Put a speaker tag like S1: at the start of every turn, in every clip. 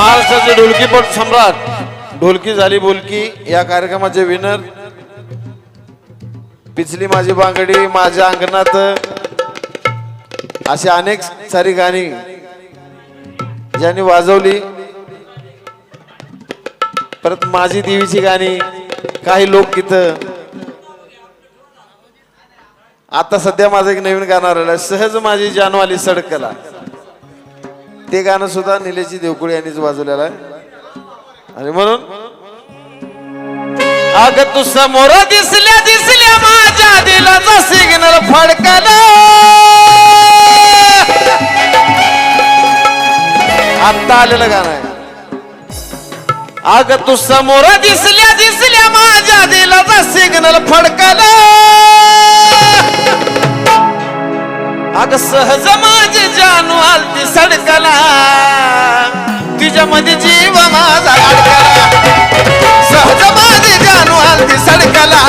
S1: महाराष्ट्राचे ढोलकीपट सम्राट. ढोलकी झाली बोलकी. या कार्यक्रमाचे विनर पिचली माझी बांगडी माझ्या अंगणात. अशी अनेक सारी गाणी ज्यांनी वाजवली. परत माझी देवीची गाणी काही लोकगीत आता सध्या माझं एक नवीन गाणं राहिलं सहज माझी जानवाली सडकला. ते गाणं सुद्धा निलेची देवकुळे यांनीच वाजवलेलं आहे. आणि म्हणून? अग तू समोर दिसल्या दिसल्या माझ्या दिलाचा सिग्नल फडकला. आत्ता आलेलं गाणं आहे. अग तू समोर दिसल्या दिसल्या माझ्या दिलाचा सिग्नल फडकला. अग सहज माझे जानू आलती सडकला. तिच्यामध्ये जीव माझा अडकला सहज माझे जानू आलती सडकला.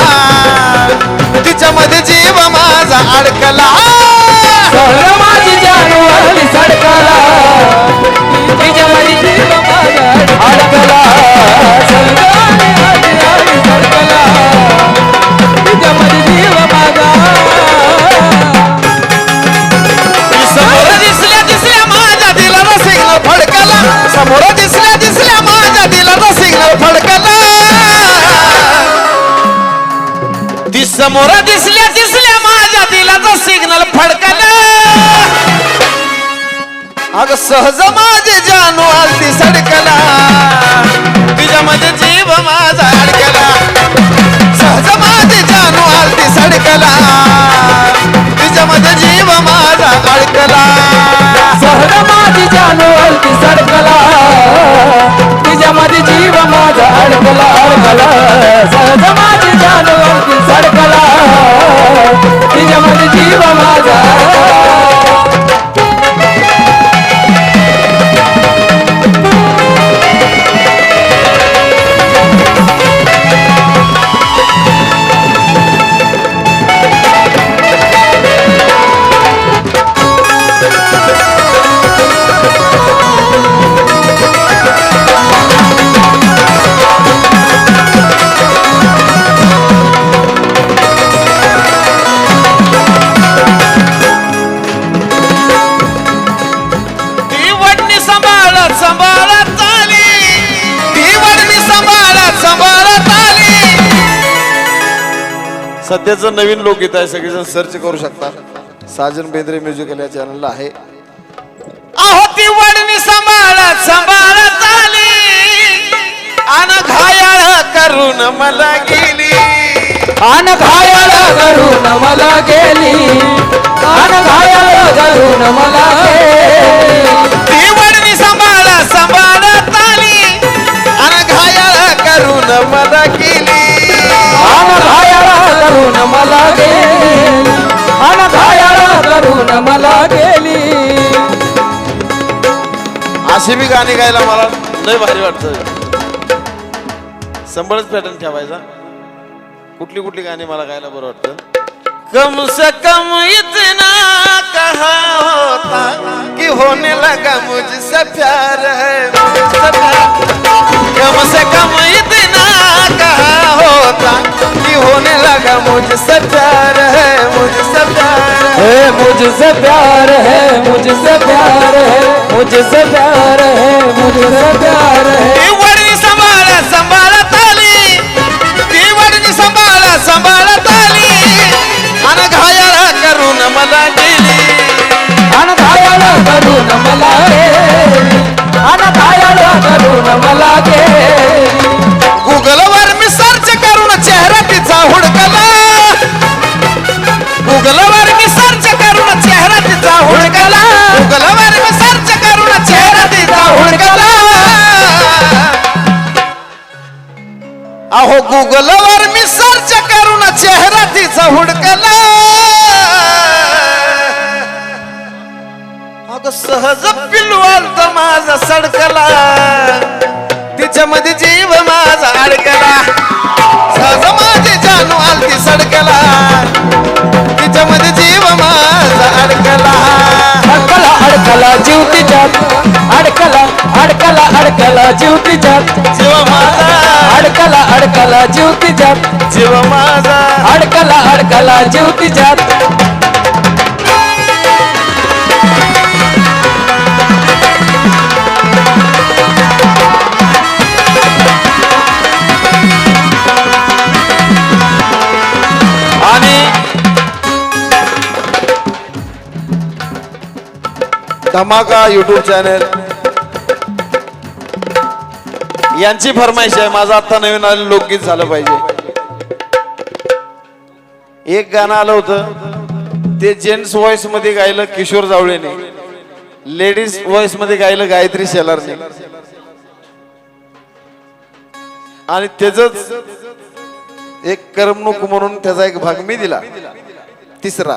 S1: तिच्यामध्ये जीव माझा अडकला.
S2: सहज माझी जानू आली सडकाला. तिच्यामध्ये जीव माझा अडकला. सहज माझे
S1: जानू आलती सडकला. तिच्यामध्ये जीव माझा अडकला. सहज माझे जानू आलती सडकला. तिच्यामध्ये जीव माझा अडकला.
S2: सहज माझी जानू आली सडकला. तिच्यामध्ये जीव माझा अडकला अडकला. सहज माझी जानू आली सडकला. तिच्यामध्ये जीव माझा
S1: सध्याचं नवीन लोकगीत आहे सगळेजण सर्च करू शकता साजन बेंद्रे म्युझिकल या चॅनलला आहे. अहो ती वडणी सांभाळत सांभाळत आली अन घायाळ करून मला गेली.
S2: आन घायाळ करून मला गेली. आन घायाळ करून मला गेली.
S1: ती वडणी सांभाळत सांभाळत आली अन घायाळ करून मला गेली.
S2: घायाळ करून मला गेली. आन घायाळ करून मला गेली.
S1: अशी बी गाणी गायला मला लय भारी वाटत. संबळच पॅटर्न ठेवायचा. कुठली कुठली गाणी मला गायला बरं वाटतं? कम से कम इतना कहा होता कि होने लगा मुझसे प्यार है. मुझसे प्यार कम से कम इतना कहा होता कि होने लगा मुझसे प्यार है मुझसे प्यार है।
S2: मुझसे प्यार है मुझसे प्यार है मुझसे प्यार है मुझसे प्यार है।
S1: ती वडणी सांभाळ सांभाळत आली ती वडणी सांभाळ सांभाळत आली आणि घायाळ करून मला गेली
S2: आन घायाळ करून मला गेली आन घायाळ करून मला गेली
S1: अग सहज पिलवाल तर माझा सडकला. तिच्यामध्ये जीव माझा अडकला. सहज माझी जानू आलती सडकला. तिच्यामध्ये जीव माझा अडकला.
S2: अडकला अडकला जीव तिच्यात. अडकला अडकला अडकला अडकला जीव तिच्यात.
S1: जीव माझा.
S2: अडकला अडकला जीव तिच्यात.
S1: जीव माझा.
S2: अडकला अडकला जीव तिच्यात.
S1: धमाका युट्यूब चॅनल यांची फरमाईश आहे माझं आता नवीन आलेलं लोकगीत झालं पाहिजे. एक गाणं आलं होतं ते जेंट्स व्हॉइसमध्ये गायलं किशोर जावळेने. लेडीज व्हॉइसमध्ये गायलं गायत्री शेलारने. आणि त्याच एक करमणूक म्हणून त्याचा एक भाग मी दिला. तिसरा.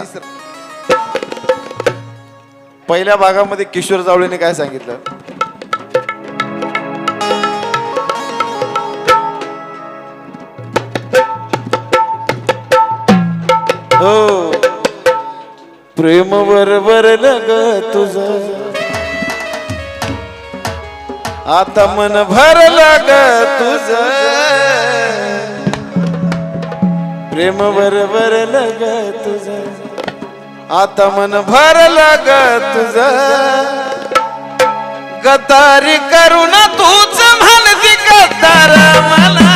S1: पहिल्या भागामध्ये किशोर जावळेने काय सांगितलं? हो. प्रेम बरोबर लग तुझ. आता मन भर ग तुझ. प्रेम बरोबर लग तुझ. आता मन भरलं ग तुझ. गतारी करून तूच म्हणती गतार मला.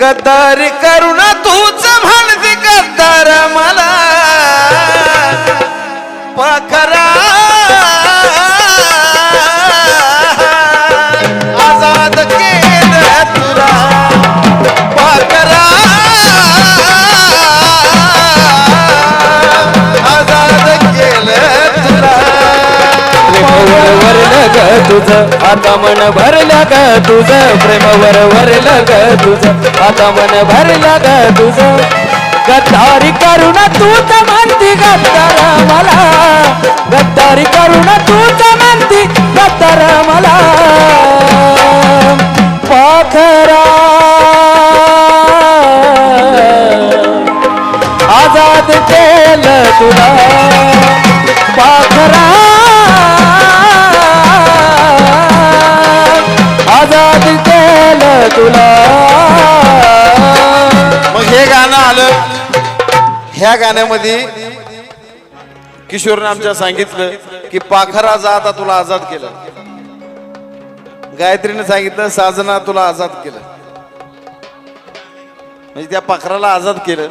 S1: गद्दारी करून तूच म्हणती गतार मला. पखरा
S2: ग तुझं. आता मन भरलं ग तुझं. प्रेमावर वरलं ग तुझं. आता मन भरलं ग तुझं. गद्दारी करून तूच म्हणती गद्दार मला. गद्दारी करून तूच म्हणती गद्दार मला. पाखरा. आजाद केलं तुला.
S1: ह्या गाण्यामध्ये किशोरने आमच्या सांगितलं की पाखरा जा आता तुला आजाद केलं. गायत्रीने सांगितलं साजना तुला आजाद केलं. म्हणजे त्या पाखराला आजाद केलं.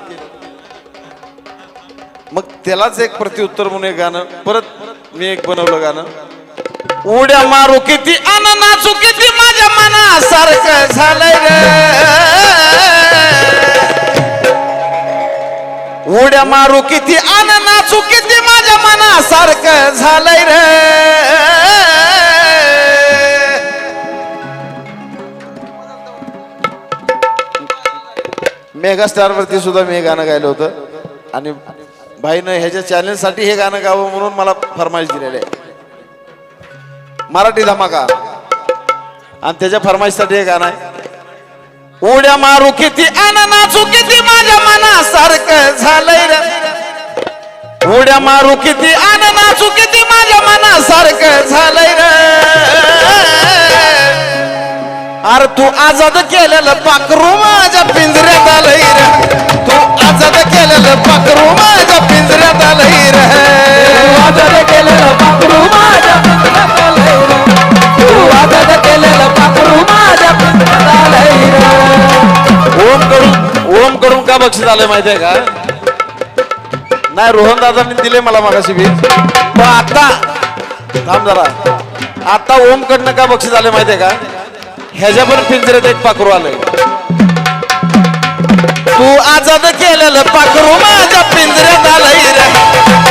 S1: मग त्यालाच एक प्रत्युत्तर म्हणून एक गाणं परत मी एक बनवलं गाणं. उड्या मारू किती अन नाचू किती माझ्या मनासारखं झालंय रे. उड्या मारू किती अन नाचू किती माझ्या मनासारखं झालंय रे. मेगास्टार वरती सुद्धा मी हे गाणं गायलं होतं. आणि भाईनं ह्याच्या चॅनलसाठी हे गाणं गावं म्हणून मला फरमाईश दिलेली आहे. मराठी धमाका. आणि त्याच्या फरमाईशसाठी हे गाणं आहे. उड्या मारू किती अन नाचू किती माझ्या मनासारखं झालंय उड्या मारू किती अन नाचू किती माझ्या मनासारखं झालंय अरे तू आजाद केलेलं पाखरू माझ्या पिंजऱ्यात आलंय तू आजाद केलेलं पाखरू माझ्या पिंजऱ्यात आलंय रे. लक्ष का माहितीये का? नाही रोहन दादांनी दिले मला मागाशी बी पण आता थांब जरा. आता ओम कडनं का बक्षीस आले माहितीये का? ह्याच्या पण पिंजऱ्यात एक पाखरू आलंय. तू आजाद केलेलं पाखरू माझ्या पिंजऱ्यात आलंय रे.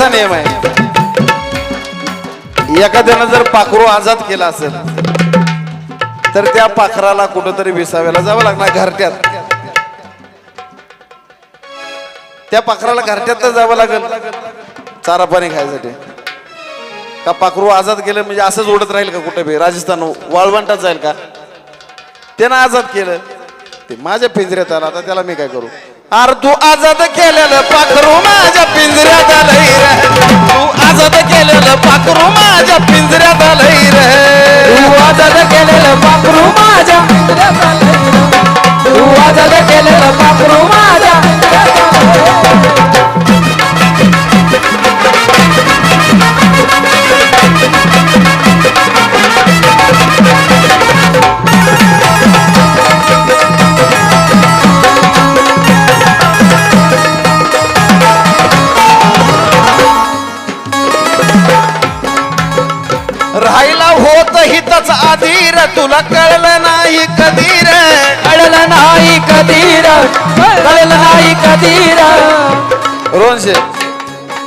S1: असा नियम आहे. एखाद्यानं जर पाखरू आझाद केला असेल तर त्या पाखराला कुठंतरी विसाव्याला जावं लागणार घरट्यात. त्या पाखराला घरट्यात तर जावं लागेल. चारा पाणी खायसाठी. का पाखरू आझाद केलं म्हणजे असंच उडत राहील का कुठे बी? राजस्थान वाळवंटात जाईल का? त्यानं आझाद केलं. ते माझ्या पिंजऱ्यात आला आता त्याला मी काय करू? अर तू आजाद केलेलं पाखरू माझ्या पिंजऱ्यात आलंय रे. तू आजाद केलेलं पाखरू माझ्या पिंजऱ्यात आलंय रे.
S2: तू आजाद केलेलं पाखरू माझ्या तू आजाद केलेलं पाखरू माझ्या कधीर कळलं नाही कधीर
S1: रोनशे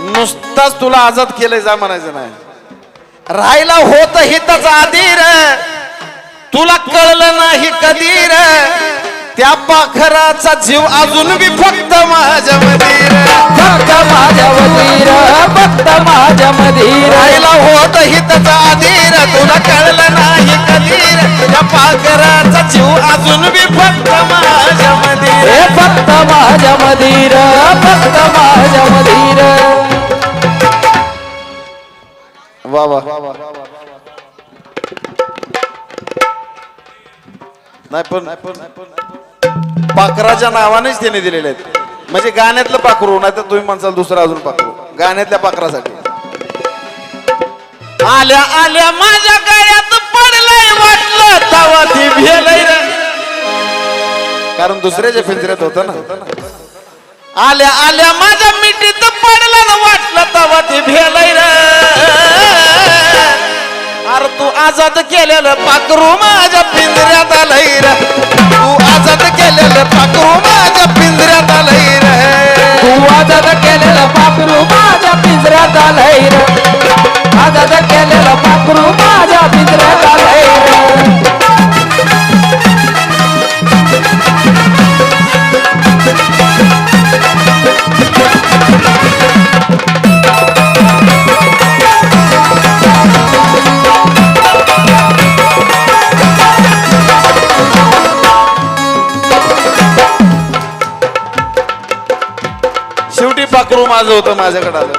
S1: नुसताच तुला आझाद केलंय जा म्हणायचं नाही. राहिला होत हितच आधीर तुला कळलं नाही कधीर त्या पाखराचा जीव अजून बी फक्त माझ्या मध्ये
S2: फक्त माझ्या वतीर फक्त माझ्या मधीर.
S1: राहिला होत हितच आधीर तुला कळलं नाही कधी रे त्या पाखराचा जीव अजून बी फक्त माझ्या मध्ये
S2: हे फक्त माझ्या मधीर फक्त माझ्या मधीर.
S1: वा वा. नाही पण पाखराच्या नावानेच त्याने दिलेले आहेत. म्हणजे गाण्यातलं पाखरू नाही तर तुम्ही म्हणसाल दुसरं अजून पाखरू. गाण्यातल्या पाखरासाठी. आल्या आल्या माझ्या गळ्यात पडलंय वाटलं. तवा ती भेलय कारण दुसऱ्याच्या पिंजऱ्यात होतं ना. आल्या आल्या माझ्या मिठीत पडलं ना वाटलं. तवा ती भेलय अरे तू आजाद केलेलं पाखरू माझ्या पिंजऱ्यात आलंय रे. केलेलं पाखरू माझ्या पिंजऱ्यात आलंय रे.
S2: तू आजाद केलेलं पाखरू माझ्या पिंजऱ्यात आलंय रे. आजाद केलेलं पाखरू माझ्या पिंजऱ्यात
S1: माझं होतं माझ्याकडे आलं.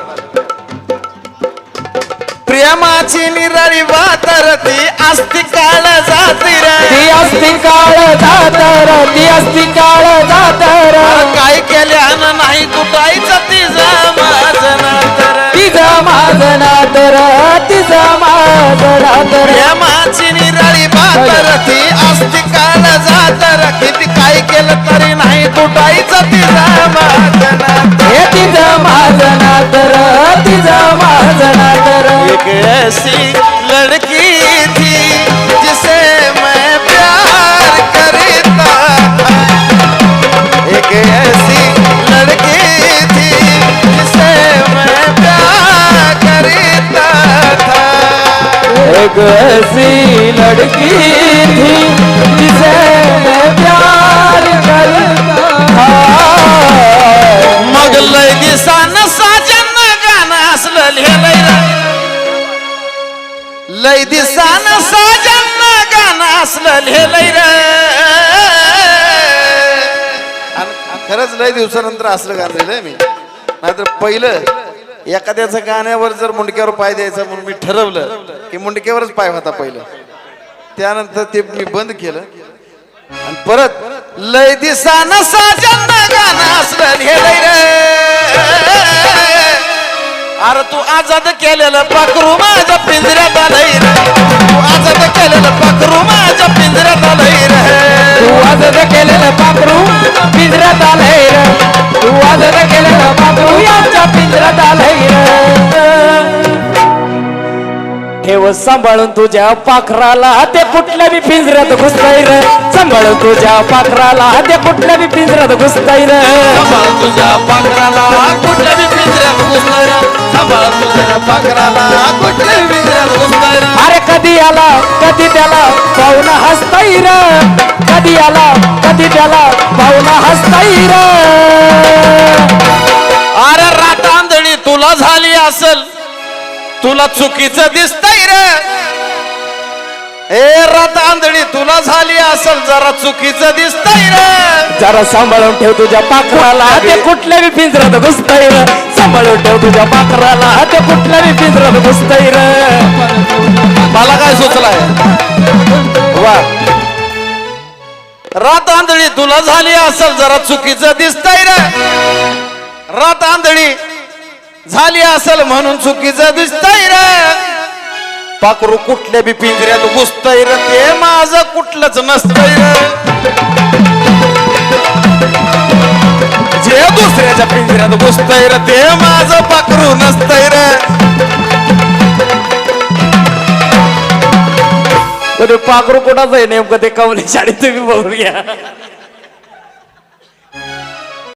S1: प्रेमाची निराळी वातरती असती काळ जाती
S2: ती असती काळ जातर ती असती काळ जातर
S1: काय केल्यानं नाही कुठायचं तिचं माझं नातर
S2: तिचं माझं नातर तिचं माझं नातर
S1: प्रेमाची निराळी वातरती असती काळ जातर किती काय केलं तरी नाही कुठायचं तिचं माझं नातर
S2: माझं नातर
S1: एक ऐसी लड़की थी जिसे मैं प्यार करता था। एक ऐसी लड़की थी जिसे मैं प्यार करता था।
S2: एक ऐसी लड़की थी जिसे
S1: लय दिसानं साजन गाणं असलं लिहिलंय रे. खरंच लय दिवसानंतर असलं गाणं लिहिलंय मी. नाहीतर पहिलं एखाद्याचं गाण्यावर जर मुंडक्यावर पाय द्यायचा म्हणून मी ठरवलं की मुंडक्यावरच पाय होता पहिलं. त्यानंतर ते मी बंद केलं. आणि परत लय दिसान साजन गाणं असलं लिहिलंय रे. अरे तू आजाद केलेलं पाखरू माझ्या पिंजऱ्यात आलंय रे. तू आजाद केलेलं पाखरू माझ्या पिंजऱ्यात आलंय रे.
S2: तू आजाद केलेलं पाखरू पिंजऱ्यात आलंय रे. सांभाळून तुझ्या पाखराला ते कुठल्या बी पिंजऱ्यात घुसताय रे. सांभाळून तुझ्या पाखराला ते कुठल्या बी पिंजऱ्यात घुसताय रे.
S1: तुझ्या पाखराला कुठल्या बी पिंजऱ्यात सांभाळ तुझ्या पाखराला कुठल्या बी पिंजऱ्यात घुसलाय रे.
S2: अरे कधी आला कधी त्याला पाहुणा हसताय र. कधी आला कधी त्याला पाहुणा हसताय र.
S1: तुला चुकीचं दिसतंय रे. ए रात आंधळी तुला झाली असल जरा चुकीचं दिसतंय रे.
S2: जरा सांभाळून ठेव तुझ्या पाखराला. ते कुठल्या बी पिंजरात घुसतय र. सांभाळून ठेव तुझ्या पाखराला. ते कुठल्या बी पिंजरात घुसतय र.
S1: मला काय सुचलाय? वा. रात आंधळी तुला झाली असल जरा चुकीचं दिसतंय रे. रात आंधळी झाली असल म्हणून चुकीचं दिसतंय र. पाखरू कुठल्या बी पिंजऱ्यात घुसतय र ते माझं कुठलंच नसतंय जे दुसऱ्याच्या पिंजऱ्यात घुसतय र ते माझं पाखरू नसतंय र.
S2: पाखरू कुठाच आहे? नेमकं ते कवली शाळेत तुम्ही बघून घ्या.